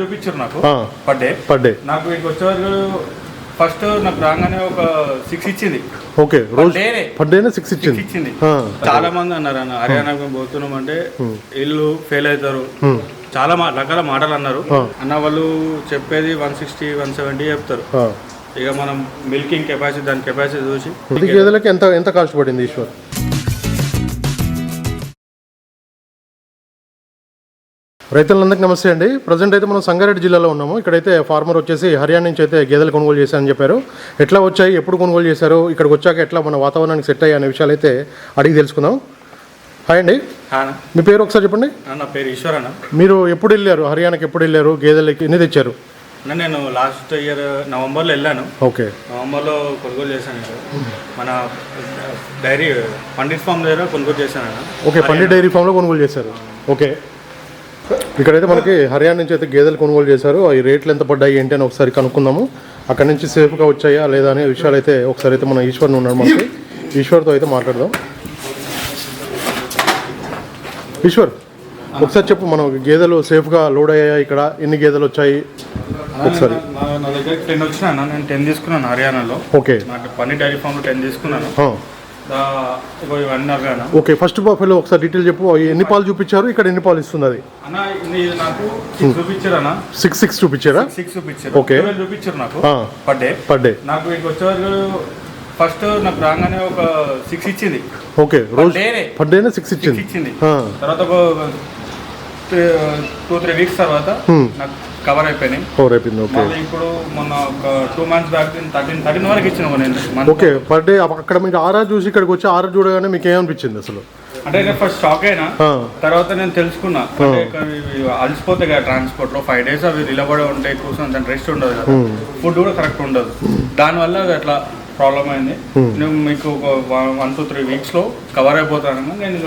చూపించారు. నాకు. Per day per day నాకు ఇక్కడికి వచ్చేవరకు ఫస్ట్ నాకు రాగానే ఒక సిక్స్ ఇచ్చింది. ఓకే. రోజు. పర్ డేనే సిక్స్ ఇచ్చింది. ఇచ్చింది. చాలా మంది అన్నారు అన్న హర్యానాకు పోతున్నాం అంటే ఇల్లు ఫెయిల్ అవుతారు. చాలా రకాల మాటలు అన్నారు. అన్న వాళ్ళు చెప్పేది వన్ సిక్స్టీ వన్ సెవెంటీ చెప్తారు. ఇక మనం మిల్కింగ్ కెపాసిటీ దాని కెపాసిటీ చూసి గేదెలకి ఎంత ఎంత కాస్ట్ పడింది ఈశ్వర్? రైతులందరికీ నమస్తే అండి. ప్రజెంట్ అయితే మనం సంగారెడ్డి జిల్లాలో ఉన్నాము. ఇక్కడైతే ఫార్మర్ వచ్చేసి హర్యానా నుంచి అయితే గేదెలు కొనుగోలు చేశారని చెప్పారు. ఎట్లా వచ్చాయి? ఎప్పుడు కొనుగోలు చేశారు? ఇక్కడికి వచ్చాక ఎట్లా మన వాతావరణానికి సెట్ అయ్యే అనే విషయాలు అయితే అడిగి తెలుసుకుందాం. హాయ్ అండి. మీ పేరు ఒకసారి చెప్పండి. నా పేరు ఈశ్వర్ అన్న. మీరు ఎప్పుడు వెళ్ళారు? హర్యానాకి ఎప్పుడు వెళ్ళారు? గేదెలకి ఎన్ని తెచ్చారు? నేను లాస్ట్ ఇయర్ నవంబర్లో వెళ్ళాను. ఓకే. నవంబర్లో కొనుగోలు చేశాను. మన డైరీ పండిత్ ఫామ్ దగ్గర కొనుగోలు చేశాను. ఓకే పండిట్ డైరీ ఫామ్లో కొనుగోలు చేశారు. ఓకే. ఇక్కడైతే మనకి హర్యానా నుంచి అయితే గేదెలు కొనుగోలు చేశారు. ఈ రేట్లు ఎంత పడ్డాయి ఏంటి అని ఒకసారి కనుక్కుందాము. అక్కడ నుంచి సేఫ్గా వచ్చాయా లేదా అనే విషయాలు అయితే ఒకసారి అయితే మన ఈశ్వర్ని ఉన్నాడు మనకి. ఈశ్వర్తో అయితే మాట్లాడదాం. ఈశ్వర్ ఒకసారి చెప్పు మనం గేదెలు సేఫ్గా లోడ్ అయ్యాయా ఇక్కడ? ఎన్ని గేదెలు వచ్చాయి? ఒకసారి. నా దగ్గర టెన్ వచ్చినా నేను టెన్ తీసుకున్నాను హర్యానాలో. ఓకే. నాకు పండిట్ డైరీ ఫామ్లో టెన్ తీసుకున్నాను. ఓకే ఫస్ట్ బఫెలో ఒకసారి డీటెయిల్ చెప్పు. ఎన్ని పాలు చూపించారు? ఇక్కడ ఎన్ని పాలు ఇస్తుంది అది? అన్న ఇది నాకు సిక్స్ అన్న. సిక్స్ చూపించారా? సిక్స్ చూపించారు. ట్వెల్వ్ చూపించారు నాకు. పర్ డే పర్ డే నాకు వచ్చేవరకు ఫస్ట్ నాకు రాగానే ఒక సిక్స్ ఇచ్చింది. ఓకే రోజు. పర్ డేనే సిక్స్ ఇచ్చింది. ఇచ్చింది. ఆ. తర్వాత టూ త్రీ వీక్స్ తర్వాత Hmm. నాకు కవర్ అయిపోయినాయి. కవర్ అయిపోయింది ఓకే మళ్ళీ ఇప్పుడు మొన్న ఒక two months back thirteen thirteen వరకు ఇచ్చిన నేను. ఓకే పర్ డే అక్కడ మీకు ఆరా చూసి ఇక్కడికి వచ్చి ఆరా చూడగానే మీకు ఏమనిపించింది అసలు? అంటే నేను ఫస్ట్ షాక్ అయినా తర్వాత నేను తెలుసుకున్నా. అలసిపోతాయి కదా ట్రాన్స్పోర్ట్లో. ఫైవ్ డేస్ అవి నిలబడి ఉంటాయి కూర్చొని దాని రెస్ట్ ఉండదు కదా. ఫుడ్ కూడా కరెక్ట్ ఉండదు. దానివల్ల అది అట్లా ప్రాబ్లం అయింది. నేను మీకు ఒక వన్ టూ త్రీ వీక్స్లో కవర్ అయిపోతాను నేను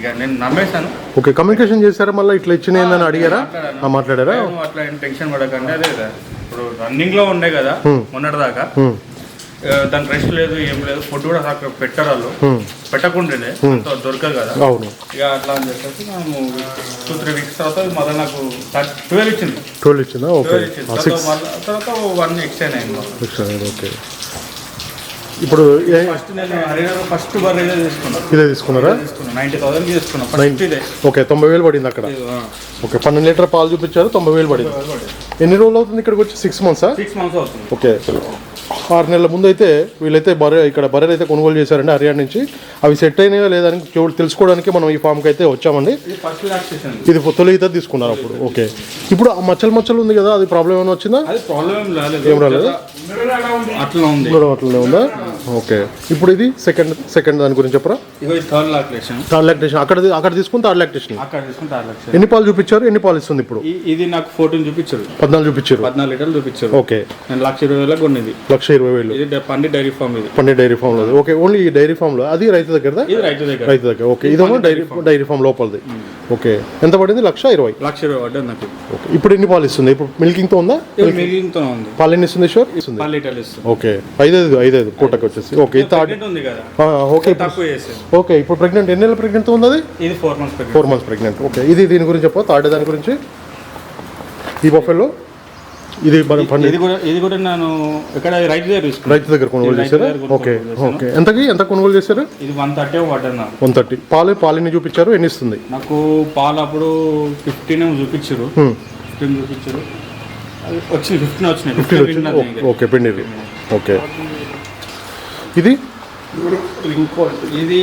ఇక- నేను నమ్మేశాను. ఓకే కమ్యూనికేషన్ చేశారా మళ్ళీ? ఇట్లా ఇచ్చినాయిందని అడిగారా? ఆ, మాట్లాడారా? అట్లా ఏం టెన్షన్ పడకండి అదే కదా. ఇప్పుడు రన్నింగ్లో ఉండే కదా మొన్నటి దాకా ఆ, దానికి రెస్ట్ లేదు ఏం లేదు ఫుడ్ కూడా అక్కడ పెట్టరు వాళ్ళు పెట్టకుండానే అంత దొరకదు కదా. అవును. ఇక అట్లా అని చెప్పేసి మేము టూ త్రీ వీక్స్ తర్వాత మళ్ళీ నాకు ట్వెల్వ్ ఇచ్చింది. ట్వెల్వ్ ఇచ్చిందా? ఓకే. ట్వెల్వ్ ఇచ్చింది. తర్వాత సిక్స్ మళ్ళీ తర్వాత వన్ ఎక్స్టెండ్ అయింది మాకు. ఓకే. ఇప్పుడు ఫస్ట్ నేను ఇదే తీసుకున్నాను ఇదే తీసుకున్నారా? తీసుకున్నాను నైన్టీ థౌసండ్ తీసుకున్నాను ఫస్ట్ ఇదే. ఓకే తొంభై వేలు పడింది అక్కడ. ఓకే పన్నెండు లీటర్ పాలు చూపించారు తొంభై వేలు పడింది. ఎన్ని రోజులు అవుతుంది ఇక్కడికి వచ్చి? సిక్స్ మంత్సా సిక్స్ మంత్స్ అవుతుంది. ఓకే. ఆరు నెలల ముందు అయితే వీళ్ళైతే బర్రె ఇక్కడ బర్రెలు అయితే కొనుగోలు చేశారండి హర్యానా నుంచి. అవి సెట్ అయినాయో లేదని తెలుసుకోవడానికి మనం ఈ ఫామ్కి అయితే వచ్చామండి. ఇది తొలి ఈత తీసుకున్నారు అప్పుడు. ఓకే. ఇప్పుడు ఆ మచ్చలు మచ్చలు ఉంది కదా అది ప్రాబ్లం ఏమైనా వచ్చిందా? ఏం రాలేదు. అట్లనే ఉందా? ఓకే. ఇప్పుడు ఇది సెకండ్ సెకండ్ దాని గురించి చెప్పరా? ఇగో ఇది థర్డ్ లాక్లేషన్ థర్డ్ లాక్టేషన్ అక్కడ అక్కడ తీసుకుని థర్డ్ లాక్టేషన్ అక్కడ తీసుకుని థర్డ్ లాక్షన్ ఎన్ని పాలు చూపించారు? ఎన్ని పాలు ఇస్తుంది ఇప్పుడు? ఇది నాకు ఫోర్టీన్ చూపించారు. పద్నాలుగు చూపించారు. పద్నాలుగు లీటర్లు చూపించారు. ఓకే. నేను లక్ష ఇరవై వేలకు కొన్నది. లక్ష ఇరవై వేలు. ఇది డ- పండి డైరీ ఫామ్ ఇది. పండి డైరీ ఫామ్లో. ఓకే ఓన్లీ ఈ డైరీ ఫామ్లో. అది రైతు దగ్గరదా? ఇది రైతు దగ్గర. రైతు దగ్గర. ఓకే. ఇదేమో డైరీ డైరీ ఫామ్. లోపలిది. ఓకే. ఎంత పడింది? లక్ష ఇరవై. లక్ష ఇరవై పడ్డది నాకు. ఓకే. ఇప్పుడు ఎన్ని పాలు ఇస్తుంది? ఇప్పుడు మిల్కింగ్తో ఉందా? ఇది మిగిలితో ఉంది. పాలు ఎన్ని ఇస్తుంది షూర్ ఇస్తుంది పది లీటర్లు ఇస్తుంది. ఓకే. ఐదైదు ఐదైదు పూటకి. వచ్చేసి. ఓకే థర్డ్ ఓకే ఓకే ఇప్పుడు ప్రెగ్నెంట్ ఎన్ని నెలల ప్రెగ్నెంట్ ఉంది ఇది four months four months pregnant okay ఇది దీని గురించి చెప్పు థర్డ్ దాని గురించి. ఈ బఫెల్లో ఇది మన పండి ఇది కూడా ఇది కూడా నేను ఇక్కడ రైతు దగ్గర రైతు దగ్గర కొనుగోలు చేశారా? ఓకే. ఓకే ఎంతకి? ఎంత కొనుగోలు చేశారు? ఇది వన్ థర్టీ పడ్డది నాకు వన్ థర్టీ పాలు పాలని చూపించారు? ఎన్ని ఇస్తుంది? నాకు పాలు అప్పుడు ఫిఫ్టీన్ చూపించారు. Hmm. ఫిఫ్టీన్ చూపించారు. అది వచ్చింది ఫిఫ్టీన్ వచ్చినాయి. ఫిఫ్టీన్ ఓకే పిండి ఓకే ఇది? ఇది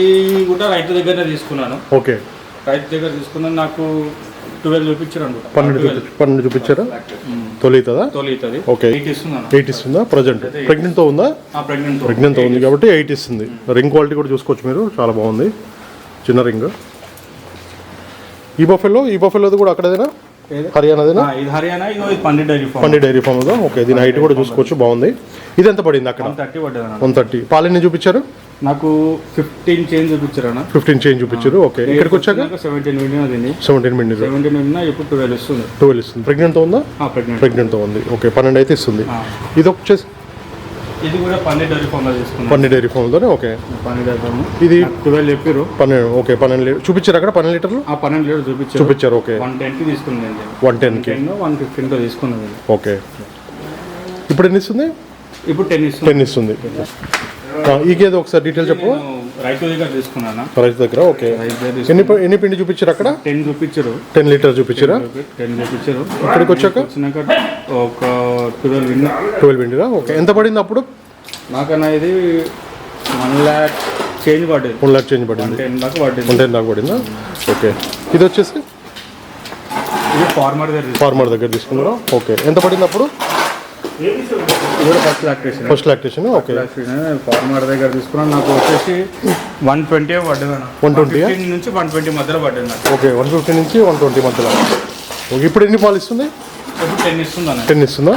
కూడా రైతు దగ్గరనే తీసుకున్నాను. ఓకే. రైతు దగ్గర తీసుకున్నాను. నాకు ట్వెల్వ్ చూపించారు పన్నెండు పన్నెండు చూపించారా? తొలితుందా తొలితుంది ఓకే. ఎయిట్ ఎయిట్ ఇస్తుందా? ప్రజెంట్ ప్రెగ్నెంట్తో ఉందా? ప్రెగ్నెంట్తో ఉంది. కాబట్టి ఎయిట్ ఇస్తుంది. రింగ్ క్వాలిటీ కూడా చూసుకోవచ్చు మీరు. చాలా బాగుంది. చిన్న రింగ్ ఈ బఫెల్లో ఈ బఫెల్లోది కూడా అక్కడేనా? హర్యానాదేనా? ఇది హర్యానా ఇది ఇది Pandit dairy farm. Pandit dairy farm okay దీని హైట్ కూడా చూసుకోవచ్చు బాగుంది. ఇది ఎంత పడింది అక్కడ? థర్టీ పడ్డది వన్ థర్టీ. పాలెన్ని చూపించారు? నాకు ఫిఫ్టీన్ చేంజ్ చూపించారు అన్న ఫిఫ్టీన్ చేంజ్ చూపించారు ఓకే. ఇక్కడికి వచ్చాక? సెవెంటీన్ విడినా తిని సెవెంటీన్ మినిట్స్. సెవెంటీన్ విడినా ఇప్పుడు ట్వెల్వ్ ఇస్తుంది ట్వెల్వ్ ఇస్తుంది ప్రెగ్నెంట్తో ఉందా? ప్రెగ్నెంట్. ప్రెగ్నెంట్తో ఉంది. ఓకే పన్నెండు అయితే ఇస్తుంది. ఇది వచ్చేసి ఇది కూడా పన్నీర్ డైరీ ఫామ్లో తీసుకున్నాం. పన్నెండు డైరీ ఫామ్తోనే ఓకే. పన్నీర్ డైరీ ఫామ్ ఇది ట్వెల్వ్ చెప్పారు పన్నెండు ఓకే పన్నెండు లీటర్. చూపించారు అక్కడ పన్నెండు లీటర్లు? ఆ పన్నెండు లీటర్ చూపించారు. చూపించారు ఓకే. వన్ టెన్కి తీసుకున్నాండి వన్ టెన్కి టెన్ వన్ ఫిఫ్టీన్తో తీసుకున్నది ఓకే. ఇప్పుడు ఎన్ని ఇస్తుంది? ఇప్పుడు టెన్ ఇస్తుంది. టెన్ ఇస్తుంది. ఈ గేదె ఒకసారి డీటెయిల్ చెప్పు. రైతు దగ్గర తీసుకున్నాను? రైతు దగ్గర ఓకే. ఎన్ని ఎన్ని పిండి చూపించారు అక్కడ? టెన్ చూపించారు. Ten litre చూపించారా? టెన్ చూపించారు. ఇక్కడికి వచ్చాక? వచ్చినాక ఒక ట్వెల్వ్ విన్నా ట్వెల్వ్ పిండిరా? ఓకే. ఎంత పడింది అప్పుడు? నాకన్నా ఇది వన్ ల్యాక్ చేంజ్ పడ్డది వన్ లాక్ చేంజ్ పడింది. టెన్ దాకా పడ్డది వన్ టెన్ దాకా పడిందా? ఓకే. ఇది వచ్చేసి? ఇది ఫార్మర్ దగ్గర. ఫార్మర్ దగ్గర తీసుకున్నారా? ఓకే. ఎంత పడింది అప్పుడు? First lactation first lactation okay farmer దగ్గర తీసుకున్నాను. నాకు వచ్చేసి వన్ ట్వంటీ పడ్డది అన్న 120 ఆ? 15 నుంచి వన్ ట్వంటీ మధ్యలో పడ్డది ఓకే వన్ ఫిఫ్టీ నుంచి వన్ ట్వంటీ మధ్యలో. ఓకే ఇప్పుడు ఎన్ని పాలు ఇస్తుంది? ఇప్పుడు టెన్ ఇస్తుంది అన్న టెన్ ఇస్తుందా?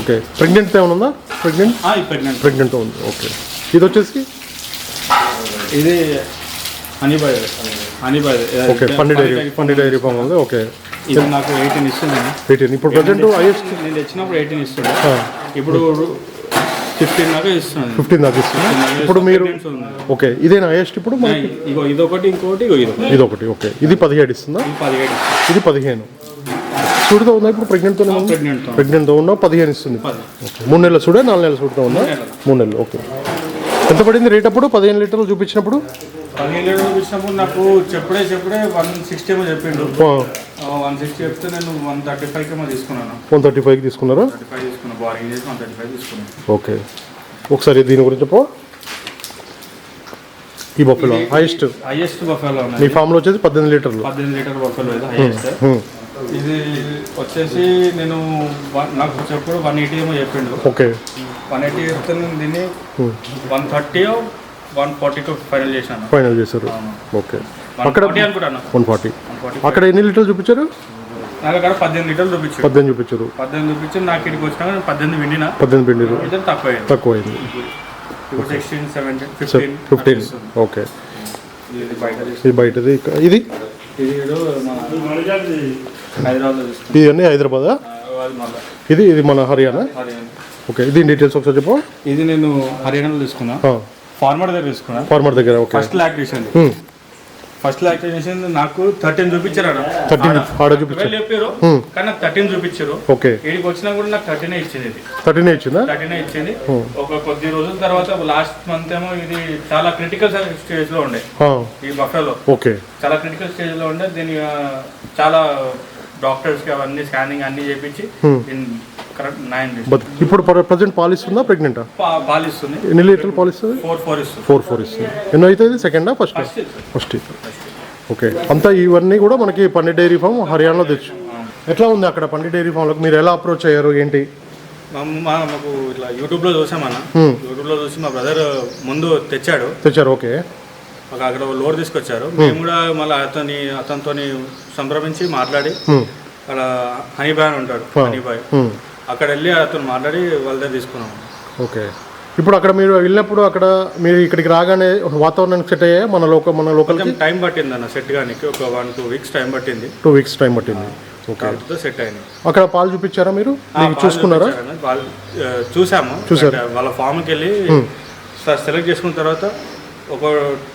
ఓకే ప్రెగ్నెంట్ ఏమైనా ఉందా? ప్రెగ్నెంట్ ప్రెగ్నెంట్ ప్రెగ్నెంట్ ఉంది. ఓకే ఇది వచ్చేసి? ఇది హనీబాయ్ హనీబాయ్ okay Pandit dairy Pandit dairy farm ఉంది. ఓకే ఇది నాకు ఎయిటీన్ ఇస్తుంది. ఎయిటీన్. ఇప్పుడు ప్రజెంట్ హైయెస్ట్ నేను తెచ్చినప్పుడు ఎయిటీన్ ఇస్తుండే ఇప్పుడు ఫిఫ్టీన్ దాకా ఇస్తుంది. ఫిఫ్టీన్ దాకా ఇస్తుంది. ఇప్పుడు మీరు ఓకే ఇదేనా హైయెస్ట్ ఇప్పుడు ఇగో ఇదొకటి ఇంకోటి ఇగో ఇది ఇది ఒకటి ఓకే. ఇది పదిహేడు ఇస్తుందా? ఇది పదిహేడు ఇది పదిహేను. చూడుతో ఉందా ఇప్పుడు ప్రెగ్నెంట్తోనే ఉంది? ప్రెగ్నెంట్ ప్రెగ్నెంట్తో ఉన్నా పదిహేను ఇస్తుంది. మూడు నెలల చూడే నాలుగు నెలల చూడుతో ఉందా? మూడు నెలలు. ఓకే. ఎంత పడింది రేట్ అప్పుడు? పదిహేను లీటర్లు చూపించినప్పుడు? పదిహేను లీటర్లు ఇచ్చినప్పుడు నాకు చెప్పుడే చెప్పుడే వన్ సిక్స్టీ చెప్పిండు. వన్ సిక్స్టీ చెప్తే నేను వన్ థర్టీ ఫైవ్కి ఏమో తీసుకున్నాను. వన్ థర్టీ ఫైవ్కి తీసుకున్నారా? థర్టీ ఫైవ్ తీసుకున్నాను బారింగ్ చేసి వన్ థర్టీ ఫైవ్ తీసుకున్నాను. ఓకే. ఒకసారి దీని గురించి చెప్పు ఈ బొఫెలో హైయెస్ట్ హైయెస్ట్ బఫెలో మీ ఫామ్లో వచ్చేసి పద్దెనిమిది లీటర్లు. పద్దెనిమిది లీటర్ బఫెలో ఇది హైయెస్ట్. ఇది వచ్చేసి నేను నాకు చెప్పుడు వన్ ఎయిటీ ఏమో చెప్పిండు. ఓకే. వన్ ఎయిటీ చెప్తే నేను దీన్ని. వన్ థర్టీ వన్ ఫార్టీకి ఫైనల్ చేశాను. ఫైనల్ చేశారు. ఓకే. అక్కడ అనుకుంటాను. వన్ ఫార్టీ అక్కడ ఎన్ని లీటర్లు చూపించారు? నాకు అక్కడ పద్దెనిమిది లీటర్లు చూపించాడు పద్దెనిమిది చూపించారు. పద్దెనిమిది చూపించి నాకు ఇక్కడికి వచ్చినాక నేను పద్దెనిమిది విండినా పద్దెనిమిది పిండిరు తక్కువ తక్కువ అయింది sixteen seventeen fifteen fifteen okay. ఇది ఇది బయటది. ఇది? ఇది ఇది అన్నీ హైదరాబాదా? ఇది ఇది మన హర్యానా? ఓకే. దీని డీటెయిల్స్ ఒకసారి చెప్పు ఇది నేను హర్యానాలో తీసుకున్నా. ఫార్మర్ దగ్గర తీసుకున్నా. ఫార్మర్ దగ్గర okay. First lactation. First lactation నాకు థర్టీన్ చూపించారు థర్టీన్ ఆడ చూపించారు. చెప్పారు? కానీ నాకు థర్టీన్ చూపించారు. ఓకే. ఇక్కడికి వచ్చినా కూడా నాకు థర్టీనే ఇచ్చింది థర్టీన్ ఇచ్చిందా? థర్టీనే ఇచ్చింది. ఒక కొద్ది రోజుల తర్వాత లాస్ట్ మంత్ ఏమో ఇది చాలా క్రిటికల్ స్టేజ్లో ఉండే. ఈ బఫేలో. ఓకే. చాలా క్రిటికల్ స్టేజ్లో ఉండే. దీని చాలా డాక్టర్స్కి అవన్నీ స్కానింగ్ అన్ని చేపించి కరెక్ట్ నైన్ బట్ ఇప్పుడు ప్రజెంట్ పాలిస్తుందా ప్రెగ్నెంటా? పాలిస్తుంది ఎన్ని లీటర్లు పాలిస్తుంది ఫోర్ ఫోర్ ఇస్తుంది. ఫోర్ ఫోర్ ఇస్తుంది. ఎన్నో అవుతుంది? సెకండా ఫస్ట్? First okay. అంతా ఇవన్నీ కూడా మనకి పండి డైరీ ఫామ్ హర్యానాలో తెచ్చు. ఎట్లా ఉంది అక్కడ పండి డైరీ ఫామ్లోకి? మీరు ఎలా అప్రోచ్ అయ్యారు? ఏంటి? మాకు ఇట్లా యూట్యూబ్లో చూసామన్న Hmm. యూట్యూబ్లో చూసి మా బ్రదర్ ముందు తెచ్చాడు. తెచ్చారు ఓకే. అక్కడ లోడ్ తీసుకొచ్చారు. మేము కూడా మళ్ళీ అతని అతనితో సంప్రమించి మాట్లాడి. అక్కడ హనీ బాయ్ అని ఉంటాడు. Ah. అక్కడ వెళ్ళి అతను మాట్లాడి వాళ్ళ దగ్గర తీసుకున్నాం. ఓకే. ఇప్పుడు అక్కడ మీరు వెళ్ళినప్పుడు అక్కడ మీరు ఇక్కడికి రాగానే వాతావరణానికి సెట్ అయ్యాయా? మన లోకల్ మన లోకల్కి? కొంచెం టైం పట్టింది అన్న సెట్ కానీ ఒక వన్ టూ వీక్స్ టైం పట్టింది. టూ వీక్స్ టైం పట్టింది. ఓకే. కాకపోతే సెట్ అయింది. అక్కడ పాలు చూపించారా మీరు? మీకు చూసుకున్నారా? వాళ్ళు ఆ, చూసాము. చూసారు. వాళ్ళ ఫామ్కి వెళ్ళి సెలెక్ట్ చేసుకున్న తర్వాత ఒక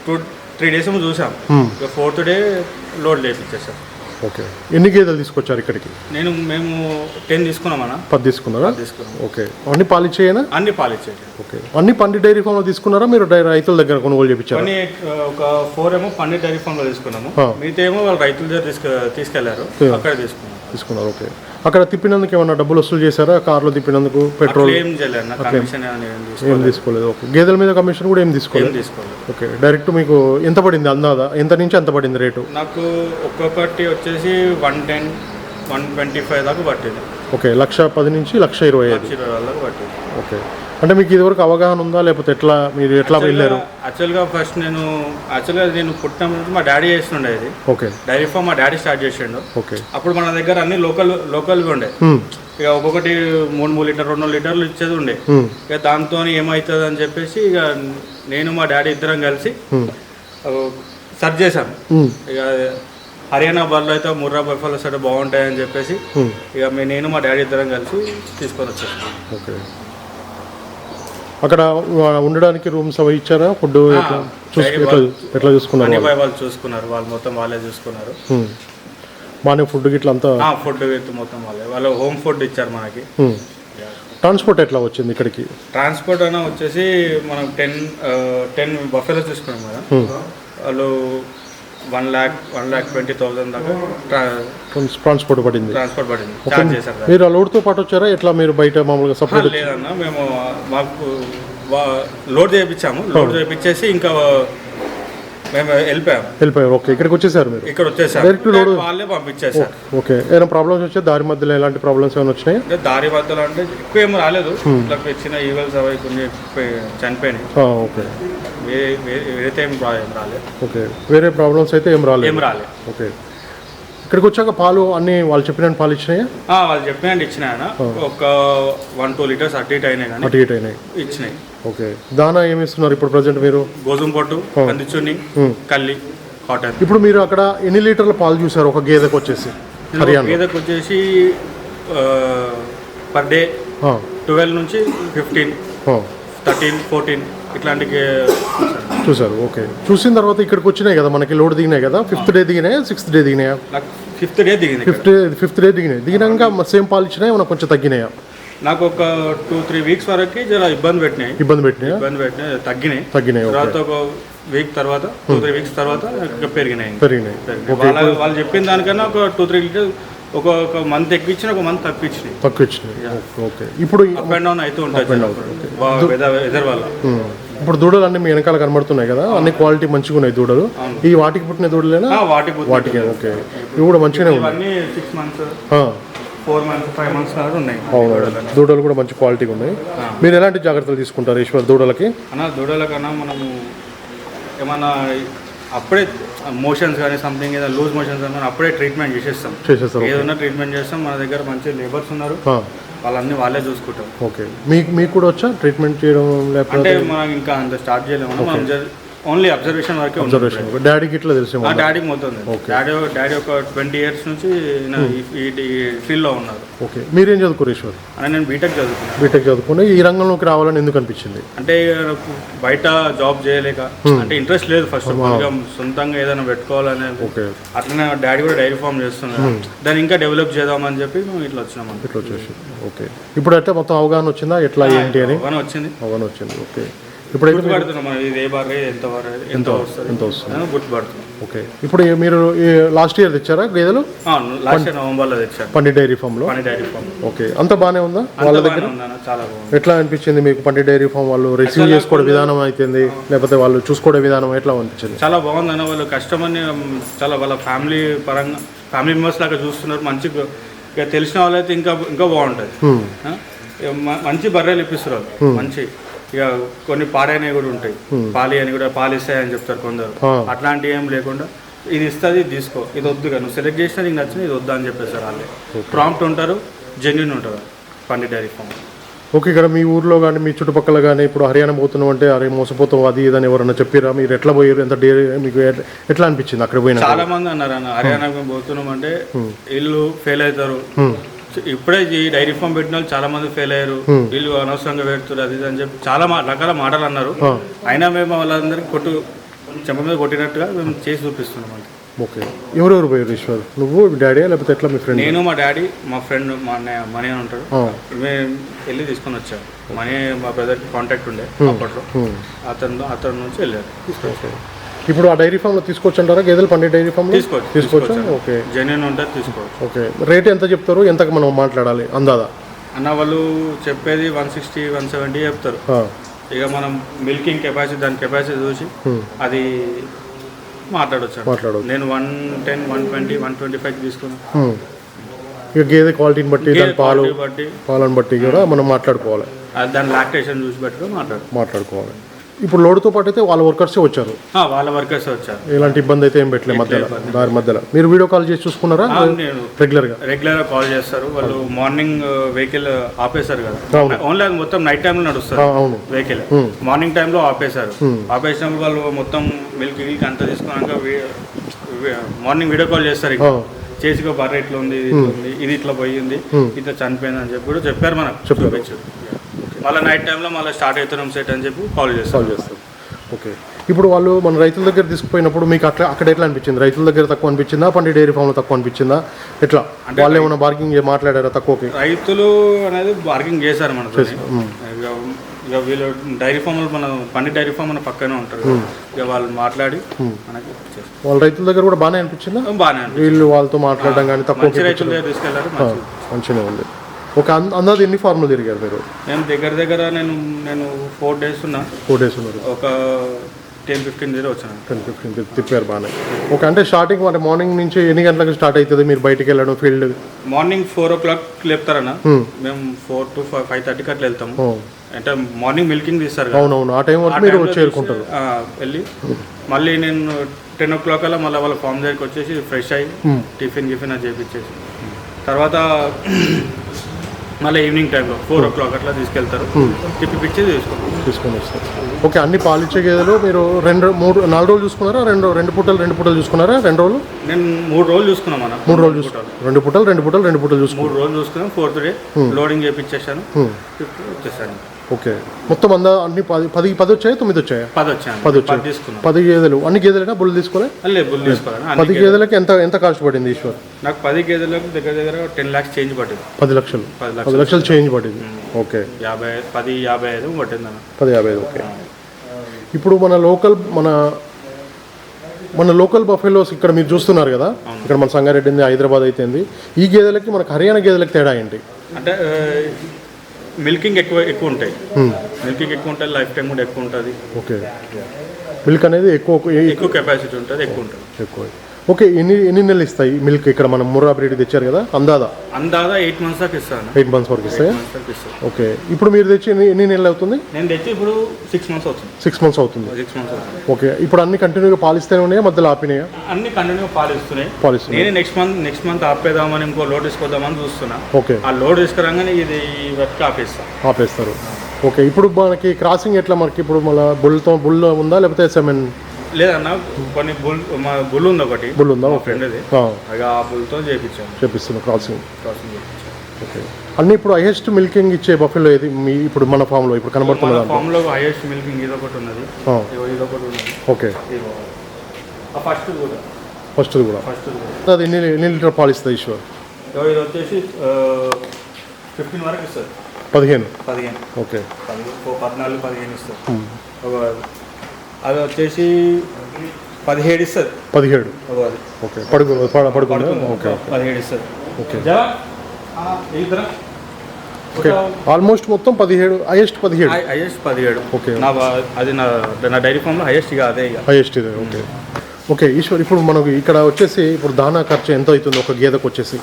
టూ త్రీ డేస్ ఏమో చూసాం. ఇక ఫోర్త్ డే లోడ్ లేపించేసాం ఓకే. ఎన్ని గేదెలు తీసుకొచ్చారు ఇక్కడికి? నేను మేము టెన్ తీసుకున్నామన్నా పది తీసుకున్నారా? తీసుకున్నాం. ఓకే. అన్ని పాలు ఇచ్చేయనా అన్ని పాలిచ్చేది. ఓకే. అన్ని పండి డైరీ ఫామ్లో తీసుకున్నారా? మీరు డై రైతుల దగ్గర కొనుగోలు చేయించారా కొన్ని ఒక ఫోర్ ఏమో పన్నీర్ డైరీ ఫామ్లో తీసుకున్నాము. మిగతా ఏమో వాళ్ళు రైతుల దగ్గర తీసుకు తీసుకెళ్ళారు. అక్కడ తీసుకున్నాం. తీసుకున్నారు. ఓకే. అక్కడ తిప్పినందుకు ఏమన్నా డబ్బులు వసూలు చేశారా? కార్లో తిప్పినందుకు పెట్రోల్? ఏం చేయలేదు నా కమిషన్ అని ఏం తీసుకో- ఏం తీసుకోలేదు. ఓకే. గేదెల మీద కమిషన్ కూడా ఏం తీసుకోలేదు? తీసుకోలేదు. ఓకే. డైరెక్ట్ మీకు ఎంత పడింది అందాదా? ఎంత నుంచి ఎంత పడింది రేటు? నాకు ఒక్కొక్కటి వచ్చేసి one ten one twenty five దాకా పట్టింది. ఓకే. లక్ష పది నుంచి లక్ష ఇరవై ఐదు. లక్ష ఇరవై వేల దాకా పట్టింది. ఓకే. అంటే మీకు ఇదివరకు అవగాహన ఉందా? లేకపోతే ఎట్లా మీరు ఎట్లా వెళ్ళారు? యాక్చువల్గా ఫస్ట్ నేను యాక్చువల్గా నేను పుట్టిన ముందు మా డాడీ చేస్తుండే ఇది. ఓకే. డైరీ ఫామ్ మా డాడీ స్టార్ట్ చేసిండు. ఓకే. అప్పుడు మన దగ్గర అన్ని లోకల్ లోకల్వి ఉండే. ఇక ఒక్కొక్కటి మూడు మూడు లీటర్ రెండు లీటర్లు ఇచ్చేది ఉండే. ఇక దాంతో ఏమవుతుంది అని చెప్పేసి ఇక నేను మా డాడీ ఇద్దరం కలిసి సర్చ్ చేశాం. హ్మ్, ఇక హర్యానా బర్రెలు అయితే ముర్రా బఫాలో సరే బాగుంటాయని చెప్పేసి. ఇక మీ నేను మా డాడీ ఇద్దరం కలిసి తీసుకొని వచ్చాను ఓకే. అక్కడ ఉండడానికి రూమ్స్ అవి ఇచ్చారా? ఫుడ్ ఎట్లా చూసు ఎట్లా ఎట్లా చూసుకున్నారు వాళ్ళు? చూసుకున్నారు. వాళ్ళు మొత్తం వాళ్ళే చూసుకున్నారు. బాగానే ఫుడ్ గిట్ల అంతా? ఫుడ్ మొత్తం వాళ్ళే. వాళ్ళు హోమ్ ఫుడ్ ఇచ్చారు మనకి. ట్రాన్స్పోర్ట్ ఎట్లా వచ్చింది ఇక్కడికి? ట్రాన్స్పోర్ట్ అయినా వచ్చేసి మనం టెన్ టెన్ బఫెలో తీసుకున్నాం కదా. వాళ్ళు one lakh one lakh twenty thousand దాకా ట్రా- ట్రాన్స్- ట్రాన్స్పోర్ట్ పడింది. ట్రాన్స్పోర్ట్ పడింది. చార్జ్ చేశారు. మీరు ఆ లోడ్తో పాటు వచ్చారా? ఎట్లా మీరు బయట మామూలుగా సపరేట్ లేదన్న మేము మాకు లోడ్ చేయించాము. లోడ్ చేయించేసి ఇంకా మేము వెళ్ళిపోయాము వెళ్ళిపోయారు. ఓకే. ఇక్కడికి వచ్చేసారు మీరు? ఇక్కడ వచ్చేసారు load- వాళ్ళే పంపించేసారు ఓకే. ఏమైనా ప్రాబ్లమ్స్ వచ్చే దారి మధ్యలో ఎలాంటి ప్రాబ్లమ్స్ ఏమైనా వచ్చినాయి? అంటే దారి మధ్యలో అంటే ఎక్కువ ఏం రాలేదు. ఇట్లా చిన్న ఈవెల్స్ అవి కొన్ని పోయి- చనిపోయినాయి. ఓకే. వేరే వేరే- వేరైతే ఏం రాలేదు. ఓకే. వేరే ప్రాబ్లమ్స్ అయితే ఏం రాలేదు. ఏం రాలేదు. ఓకే. ఇక్కడికి వచ్చాక పాలు అన్ని వాళ్ళు చెప్పిన పాలు ఇచ్చినాయా? వాళ్ళు చెప్పినట్టు ఇచ్చినాయి ఆయన ఒక వన్ టూ లీటర్స్ అటు ఇటు అయినాయి అటు ఇటు అయినాయి. ఇచ్చినాయి. ఓకే. దానా ఏమి ఇస్తున్నారు ఇప్పుడు ప్రజెంట్ మీరు? గోధుమ పొట్టు కందిచున్ని కల్లి కాటన్. ఇప్పుడు మీరు అక్కడ ఎన్ని లీటర్ల పాలు చూసారు ఒక గేదెకి వచ్చేసి? హర్యానా. గేదెకు వచ్చేసి పర్ డే ట్వెల్వ్ నుంచి ఫిఫ్టీన్ థర్టీన్ ఫోర్టీన్ ఇట్లాంటి చూసారు ఓకే. చూసిన తర్వాత ఇక్కడికి వచ్చినాయి కదా మనకి లోడ్ దిగినాయి కదా? ఫిఫ్త్ డే దిగినాయా సిక్స్త్ డే దిగినాయా? ఫిఫ్త్ డే ఇక్కడ. ఫిఫ్త్ ఫిఫ్త్ డే దిగినాయి. దిగినాక సేమ్ పాలు ఇచ్చినాయి మనకు కొంచెం తగ్గినాయా? నాకు ఒక టూ త్రీ వీక్స్ వరకు జర ఇబ్బంది పెట్టినాయి. ఇబ్బంది పెట్టినాయా? ఇబ్బంది పెట్టినాయి తగ్గినాయి. తగ్గినాయి తర్వాత ఒక వీక్ తర్వాత టూ త్రీ వీక్స్ తర్వాత పెరిగినాయి. పెరిగినాయి. వాళ్ళ వాళ్ళు చెప్పిన దానికన్నా ఒక టూ త్రీ లీటర్ ఒక ఒక మంత్ ఎక్కువ ఒక మంత్ తప్పించినాయి. తక్కువ ఇచ్చినాయి ఓకే, ఇప్పుడు అప్ అండ్ డౌన్ అవుతూ ఉంటాయి వెదర్ వల్ల ఇప్పుడు దూడలు అన్ని మీ వెనకాల కనబడుతున్నాయి కదా? అన్ని క్వాలిటీ మంచిగా ఉన్నాయి దూడలు. ఈ వాటికి పుట్టిన దూడలేనా? ఆ, వాటి బుద్ధి. వాటికి ఓకే. ఇవి కూడా మంచిగానే ఉన్నాయి. Six months four months five months దాకా ఉన్నాయి. దూడలు కూడా మంచి క్వాలిటీగా ఉన్నాయి. మీరు ఎలాంటి జాగ్రత్తలు తీసుకుంటారు ఈశ్వర్ దూడలకి? అన్న దూడల కన్నా మనము ఏమన్నా అప్పుడే మోషన్స్ కానీ సంథింగ్ ఏదైనా లూజ్ మోషన్స్ కానీ అప్పుడే ట్రీట్మెంట్ చేసేస్తాం. చేసేస్తారు ఏదైనా ట్రీట్మెంట్ చేస్తాం మన దగ్గర మంచి లేబర్స్ ఉన్నారు. వాళ్ళన్నీ వాళ్ళే చూసుకుంటాం ఓకే. మీకు మీకు కూడా వచ్చా ట్రీట్మెంట్ చేయడం లేకపోతే? అంటే మనం ఇంకా అంత స్టార్ట్ చేయలేము. మనం ఓన్లీ అబ్జర్వేషన్ వరకే అబ్జర్వేషన్ డాడీకి ఇట్లా తెలిసేమో మా డాడీకి మొత్తం ఉంది. డాడీ డాడీ ఒక ట్వంటీ ఇయర్స్ నుంచి ఫీల్డ్లో ఉన్నారు. ఓకే మీరేం చదువుకోరు ఈశ్వర్? నేను బీటెక్ చదువుకున్నాను బీటెక్ చదువుకుని ఈ రంగంలోకి రావాలని ఎందుకు అనిపించింది? అంటే బయట జాబ్ చేయలేక అంటే ఇంట్రెస్ట్ లేదు ఫస్ట్ సొంతంగా ఏదైనా పెట్టుకోవాలనే ఓకే అట్లనే డాడీ కూడా డైరీ ఫామ్ చేస్తున్నారు దాన్ని ఇంకా డెవలప్ చేద్దామని చెప్పి మేము ఇట్లా వచ్చినాం ఇట్లా వచ్చేసి ఓకే ఇప్పుడు అయితే మొత్తం అవగాహన వచ్చిందా? ఎట్లా ఏంటి అని? అవగాహన వచ్చింది. అవగాహన వచ్చింది. ఓకే ఇప్పుడైతే మీరు- గుర్తుపడుతున్నాం మనం ఇది ఏ బార్ ఎంత బార్ ఎంత వస్తుంది? ఎంత వస్తుంది? గుర్తుపడుతున్నాం ఓకే. ఇప్పుడు మీరు లాస్ట్ ఇయర్ తెచ్చారా గేదెలు? లాస్ట్ ఇయర్ నవంబర్లో తెచ్చాను పండి డైరీ ఫామ్లో? పని డైరీ ఫామ్. ఓకే. అంత బాగానే ఉందా వాళ్ళ దగ్గర? చాలా ఎట్లా అనిపించింది మీకు పండి డైరీ ఫామ్ వాళ్ళు రిసీవ్ చేసుకోవడం విధానం అయితుంది లేకపోతే వాళ్ళు చూసుకోవడం విధానం ఎట్లా అనిపించింది? చాలా బాగుంది అన్న వాళ్ళు కస్టమర్ని చాలా వాళ్ళ ఫ్యామిలీ పరంగా ఫ్యామిలీ మెంబర్స్ లాగా చూస్తున్నారు. మంచి ఇక తెలిసిన వాళ్ళైతే ఇంకా ఇంకా బాగుంటుంది. మంచి బర్రెలు ఇప్పిస్తారు మంచి ఇక కొన్ని పాడైనవి కూడా ఉంటాయి. పాలి అని కూడా పాలు ఇస్తాయని చెప్తారు కొందరు. అట్లాంటివి ఏం లేకుండా ఇది ఇస్తుంది తీసుకో ఇది వద్దుగా నువ్వు సెలెక్ట్ చేసినా నీకు నచ్చిన ఇది వద్దా అని చెప్పేసారు వాళ్ళే ప్రాంప్ట్ ఉంటారు జెన్యున్ ఉంటారు పండి డైరీ ఫామ్. ఓకే ఇక్కడ మీ ఊర్లో కానీ మీ చుట్టుపక్కల కానీ ఇప్పుడు హర్యానా పోతున్నాం అంటే అరే మోసపోతాం అది ఇదని ఎవరన్నా చెప్పిరా? మీరు ఎట్లా పోయారు? ఎంత డైరీ మీకు ఎట్లా- అనిపించింది అక్కడ పోయినా? చాలా మంది అన్నారు అన్న హర్యానాకు మేము పోతున్నాం అంటే వీళ్ళు ఫెయిల్ అవుతారు ఇప్పుడే ఈ డైరీ ఫామ్ పెట్టిన వాళ్ళు చాలా మంది ఫెయిల్ అయ్యారు. వీళ్ళు అనవసరంగా పెడుతున్నారు అది అని చెప్పి చాలా రకాల మాటలు అన్నారు. అయినా మేము వాళ్ళందరికీ కొట్టు చెంప మీద కొట్టినట్టుగా మేము చేసి చూపిస్తున్నాం ఓకే ఎవరెవరు పోయారు ఈశ్వర్? నువ్వు డాడీ లేకపోతే ఎట్లా మీ ఫ్రెండ్ నేను మా డాడీ మా ఫ్రెండ్ మా అన్నయ్య మనీ అని ఉంటాడు మేము వెళ్ళి తీసుకొని వచ్చాం. మనీ మా బ్రదర్కి కాంటాక్ట్ ఉండే అప్పట్లో. అతను అతని నుంచి వెళ్ళారు. ఇప్పుడు ఆ డైరీ ఫామ్లో తీసుకోవచ్చు అంటారా? గేదెలు పండి డైరీ ఫామ్లో? తీసుకోవచ్చు తీసుకోవచ్చా? ఓకే. జెన్యున్ ఉంటుంది తీసుకోవచ్చు. ఓకే. రేట్ ఎంత చెప్తారు? ఎంతకు మనం మాట్లాడాలి? అందాదా? అన్న వాళ్ళు చెప్పేది వన్ సిక్స్టీ వన్ సెవెంటీ చెప్తారు. ఇక మనం మిల్కింగ్ కెపాసిటీ దాని కెపాసిటీ చూసి అది మాట్లాడొచ్చు. మాట్లాడవచ్చు నేను one ten one twenty one twenty five తీసుకున్నాను. ఇక గేదె క్వాలిటీని బట్టి దాని పాలు బట్టి. పాలను బట్టి కూడా మనం మాట్లాడుకోవాలి. అది దాని లాక్టేషన్ చూసి బట్టి మాట్లాడు మాట్లాడుకోవాలి. ఇప్పుడు లోడ్తో పాటు అయితే వాళ్ళ వర్కర్సే వచ్చారు. వాళ్ళ వర్కర్స్ వచ్చారు. ఎలాంటి ఇబ్బంది అయితే ఏం పెట్టలేదు మధ్యలో దారి మధ్యలో. మీరు వీడియో కాల్ చేసి చూసుకున్నారా? రెగ్యులర్గా? రెగ్యులర్ కాల్ చేస్తారు. వాళ్ళు మార్నింగ్ వెహికల్ ఆపేశారు కదా. ఓన్లీ అది మొత్తం నైట్ టైంలో నడుస్తారు అవును. వెహికల్. మార్నింగ్ టైంలో ఆపేశారు. ఆపేసినప్పుడు వాళ్ళు మొత్తం మిల్క్ గిల్క్ అంతా తీసుకున్నాక మార్నింగ్ వీడియో కాల్ చేస్తారు చేసికో బర్రె ఇట్లా ఉంది ఇది ఇట్లా ఉంది ఇది ఇట్లా పోయింది ఇట్లా చనిపోయింది అని చెప్పి కూడా చెప్పారు మనకు చూపించారు. మళ్ళీ నైట్ టైంలో మళ్ళీ స్టార్ట్ అవుతున్నాం సెట్ అని చెప్పి కాల్ చేస్తాం. సాల్వ్ చేస్తారు ఓకే ఇప్పుడు వాళ్ళు మన రైతుల దగ్గర తీసుకుపోయినప్పుడు మీకు అట్లా అక్కడ ఎట్లా అనిపించింది? రైతుల దగ్గర తక్కువ అనిపించిందా? పండి డైరీ ఫామ్లో తక్కువ అనిపించిందా? ఎట్లా? వాళ్ళు ఏమైనా బార్గింగ్ మాట్లాడారా? తక్కువకి రైతులు అనేది బార్గింగ్ చేశారు మనతో ఇక వీళ్ళు డైరీ ఫామ్లు మన పండి డైరీ ఫామ్ మన పక్కనే ఉంటారు ఇక వాళ్ళు మాట్లాడి మనకి. వాళ్ళ రైతుల దగ్గర కూడా బాగానే అనిపించిందా? బాగానే. వీళ్ళు వాళ్ళతో మాట్లాడడం కానీ తక్కువ రైతుల దగ్గర తీసుకెళ్ళారు మంచి మంచిగానే ఉంది. ఒక అందాది ఎన్ని ఫార్ములు తిరిగారు మీరు? నేను దగ్గర దగ్గర నేను నేను ఫోర్ డేస్ ఉన్నా. ఫోర్ డేస్ ఉన్నారు. ఒక టెన్ ఫిఫ్టీన్ డేస్ వచ్చాను. టెన్ ఫిఫ్టీన్ తిప్పారు బాగానే. ఓకే అంటే స్టార్టింగ్ అంటే మార్నింగ్ నుంచి ఎన్ని గంటలకు స్టార్ట్ అవుతుంది? మీరు బయటికి వెళ్ళడం field morning four o'clock లేపుతారన్న. మేము ఫోర్ టు ఫైవ్ ఫైవ్ థర్టీకి అట్లా వెళ్తాము అంటే మార్నింగ్ మిల్కింగ్ తీస్తారు. అవునవును. ఆ టైం వరకు మీరు చేరుకుంటారు. వెళ్ళి మళ్ళీ నేను టెన్ ఓ క్లాక్ అలా మళ్ళీ వాళ్ళ ఫామ్ దగ్గరికి వచ్చేసి ఫ్రెష్ అయ్యి టిఫిన్ గిఫిన్ అది చేపించేసి. తర్వాత మళ్ళీ ఈవినింగ్ టైంలో ఫోర్ ఓ క్లాక్ అట్లా తీసుకెళ్తారు. తిప్పిపిచ్చి తీసుకుంటాం తీసుకొని వస్తారు. ఓకే అన్ని పాలిచ్చే గేదెలు మీరు రెండు మూడు నాలుగు రోజులు చూసుకున్నారా? రెండు రెండు పూటలు రెండు పూటలు చూసుకున్నారా? రెండు రోజులు? నేను మూడు రోజులు చూసుకున్నాం అన్న. మూడు రోజులు చూసుకున్నారు రెండు పూటలు రెండు పూటలు రెండు పూటలు చూసుకున్నారు మూడు రోజులు చూసుకున్నాం. ఫోర్త్ డే లోడింగ్ చేపించేసాను ఫిఫ్త్ వచ్చేసాను. ఓకే. మొత్తం అందా అన్ని పది పది పది వచ్చాయా తొమ్మిది వచ్చాయా? పది వచ్చాను పది వచ్చాయి. పది గేదెలు. అన్ని గేదెలైనా బుల్ తీసుకోలే? అల్లే బుల్ తీసుకోవాలి పది గేదెలు- గేదెలకి ఎంత ఎంత కాస్ట్ పడింది ఈశ్వర్? నాకు పది గేదెలకు దగ్గర దగ్గర టెన్ లాక్స్ చేంజ్ పట్టింది పది లక్షలు. పది లక్షలు చేంజ్ పడింది. ఓకే. యాభై పది యాభై ఐదు పట్టింది పది యాభై ఐదు ఓకే. ఇప్పుడు మన లోకల్ మన మన లోకల్ బఫెలోస్ ఇక్కడ మీరు చూస్తున్నారు కదా? ఇక్కడ మన సంగారెడ్డి హైదరాబాద్ అయితేంది. ఈ గేదెలకి మనకు హర్యానా గేదెలకి తేడా ఏంటి? అంటే మిల్కింగ్ ఎక్కువ ఎక్కువ ఉంటాయి. మిల్కింగ్ ఎక్కువ ఉంటుంది లైఫ్ టైం కూడా ఎక్కువ ఉంటుంది. ఓకే మిల్క్ అనేది ఎక్కువ ఎక్కువ కెపాసిటీ ఉంటుంది ఎక్కువ ఉంటుంది. ఎక్కువ. ఓకే ఎన్ని ఎన్ని నెలలు ఇస్తాయి? మిల్క్ ఇక్కడ మనం ముర్రా బ్రీడ్ తెచ్చారు కదా అందాదా? అందాదా ఎయిట్ మంత్స్ దాకా ఇస్తాను. ఎయిట్ మంత్స్ వరకు ఇస్తాయి? ఓకే ఇప్పుడు మీరు తెచ్చి ఎన్ని ఎన్ని నెలలు అవుతుంది? నేను తెచ్చి ఇప్పుడు సిక్స్ మంత్స్ అవుతుంది. సిక్స్ మంత్స్ అవుతుంది. సిక్స్ మంత్స్ అవుతుంది. ఓకే ఇప్పుడు అన్ని కంటిన్యూగా పాలిస్తూనే ఉన్నాయా మధ్యలో ఆపినాయా? అన్ని కంటిన్యూ పాలు ఇస్తున్నాయి పాలిస్తున్నాయి. నేను నెక్స్ట్ మంత్ నెక్స్ట్ మంత్ ఆపేద్దామని ఇంకో లోడ్ తీసుకొద్దామని చూస్తున్నా. ఓకే. ఆ లోడ్ తీసుకురాగానే ఇది వెతికి ఆపేస్తాను ఆపేస్తారు. ఓకే ఇప్పుడు మనకి క్రాసింగ్ ఎట్లా మనకి? ఇప్పుడు మళ్ళీ బుల్తో బుల్ ఉందా లేకపోతే సెమెన్ లేదన్న కొన్ని బుల్ మా బుల్ ఉంది ఒకటి బుల్ ఉందా మా ఫ్రెండ్ అది ఇక ఆ బుల్తో చేయించాను చేపిస్తున్నాం క్రాసింగ్ క్రాసింగ్. ఓకే. అన్ని ఇప్పుడు హైయెస్ట్ మిల్కింగ్ ఇచ్చే బఫెలో ఏది? మీ ఇప్పుడు మన ఫామ్లో ఇప్పుడు కనబడుతున్న మన దాంట్లో. ఫామ్లో హైయెస్ట్ మిల్కింగ్ ఇది ఒకటి ఉన్నది. ఇగో ఇది ఒకటి ఉన్నది. ఓకే. ఇగో. ఆ ఫస్ట్ కూడా. ఫస్ట్ కూడా. ఫస్ట్ కూడా. అది ఎన్ని ఎన్ని లీటర్ పాలు ఇస్తుంది ఈశ్వర్ ఇగో ఇది వచ్చేసి ఫిఫ్టీన్ వరకు ఇస్తుంది. పదిహేను. పదిహేను. ఓకే. పది ఓ పద్నాలుగు పదిహేను ఇస్తుంది. ఒక అది వచ్చేసి పదిహేడు ఇస్తుంది. పదిహేడు. ఓకే పడుకు పడ- పడుకుందా? ఓకే పదిహేడు ఇస్తుంది. ఓకే. ఓకే. ఆల్మోస్ట్ మొత్తం పదిహేడు హైయెస్ట్ పదిహేడు. హైయెస్ట్ పదిహేడు. ఓకే. నా బా- అది నా నా డైరీ ఫామ్లో హైయెస్ట్ ఇక అదే ఇక. హైయెస్ట్ ఇదే ఓకే. ఓకే ఈశ్వర్ ఇప్పుడు మనకు ఇక్కడ వచ్చేసి ఇప్పుడు దానా ఖర్చు ఎంత అవుతుంది ఒక గేదెకు వచ్చేసి?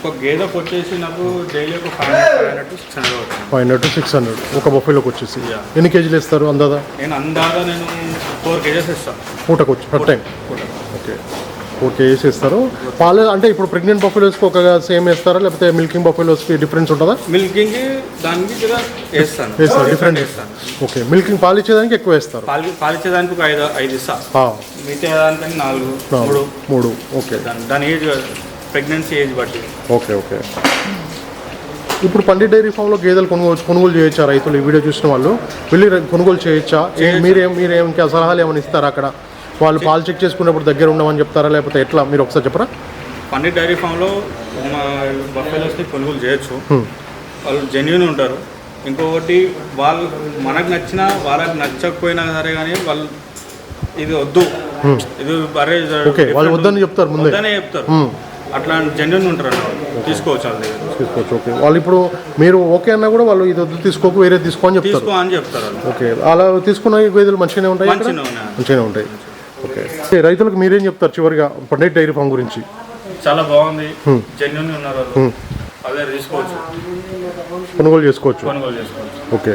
ఒక గేదెకి వచ్చేసి నాకు డైలీ ఒక five hundred six hundred five hundred to six hundred ఒక బొఫేలోకి వచ్చేసి. ఎన్ని కేజీలు ఇస్తారు అందాదా? నేను అందాగా నేను ఫోర్ కేజెస్ ఇస్తాను పూటకు వచ్చి first time okay four kgs ఇస్తారు పాలు అంటే ఇప్పుడు ప్రెగ్నెంట్ బఫెలోస్కి ఒక సేమ్ వేస్తారా? లేకపోతే మిల్కింగ్ బఫెలోస్కి డిఫరెన్స్ ఉంటుందా? మిల్కింగ్ దానికి వేస్తాను. వేస్తారు డిఫరెంట్ వేస్తాను. ఓకే మిల్కింగ్ పాలు ఇచ్చేదానికి ఎక్కువ వేస్తారు. పాలు పాలిచ్చేదానికి ఒక ఐదు ఐదు ఇస్తా. ఆ, మిగతా దానికి నాలుగు నాలుగు, మూడు. మూడు. ఓకే దాని దాని ఏజ్ ప్రెగ్నెన్సీ ఏజ్ బట్టి. Okay okay. ఇప్పుడు పండిట్ డైరీ ఫామ్లో గేదెలు కొనుగోలు కొనుగోలు చేయొచ్చా రైతులు ఈ వీడియో చూసిన వాళ్ళు? వెళ్ళి కొనుగోలు చేయొచ్చా? మీరేం మీరేం ఇంకా సలహాలు ఏమైనా ఇస్తారా అక్కడ? వాళ్ళు పాలు చెక్ చేసుకున్నప్పుడు దగ్గర ఉండమని చెప్తారా? లేకపోతే ఎట్లా? మీరు ఒకసారి చెప్పరా? పండిట్ డైరీ ఫామ్లో బఫెలోస్ని కొనుగోలు చేయొచ్చు. వాళ్ళు జెన్యున్ ఉంటారు. ఇంకొకటి వాళ్ళు మనకు నచ్చినా వాళ్ళకి నచ్చకపోయినా సరే కానీ వాళ్ళు ఇది వద్దు. ఇది అరే వాళ్ళు వద్దని చెప్తారు ముందే. చెప్తారు. Hmm. అట్లా జెన్యున్ ఉంటారు అన్నమాట తీసుకోవచ్చు వాళ్ళ దగ్గర. తీసుకోవచ్చు ఓకే. వాళ్ళు ఇప్పుడు మీరు ఓకే అన్నా కూడా వాళ్ళు ఇది వద్దు తీసుకోకు వేరే తీసుకో అని చెప్తారు. తీసుకో అని చెప్తారు వాళ్ళు. ఓకే. అలా తీసుకున్న గేదెలు మంచిగానే ఉంటాయి ఇక్కడ? మంచిగా ఉన్నాయి. మంచిగానే ఉంటాయి. ఓకే. ఓకే, రైతులకు మీరేం చెప్తారు చివరిగా? పండిట్ డైరీ ఫామ్ గురించి. చాలా బాగుంది. జెన్యున్ ఉన్నారు వాళ్ళు. అదే తీసుకోవచ్చు. కొనుగోలు చేసుకోవచ్చు. కొనుగోలు చేసుకోవచ్చు. ఓకే.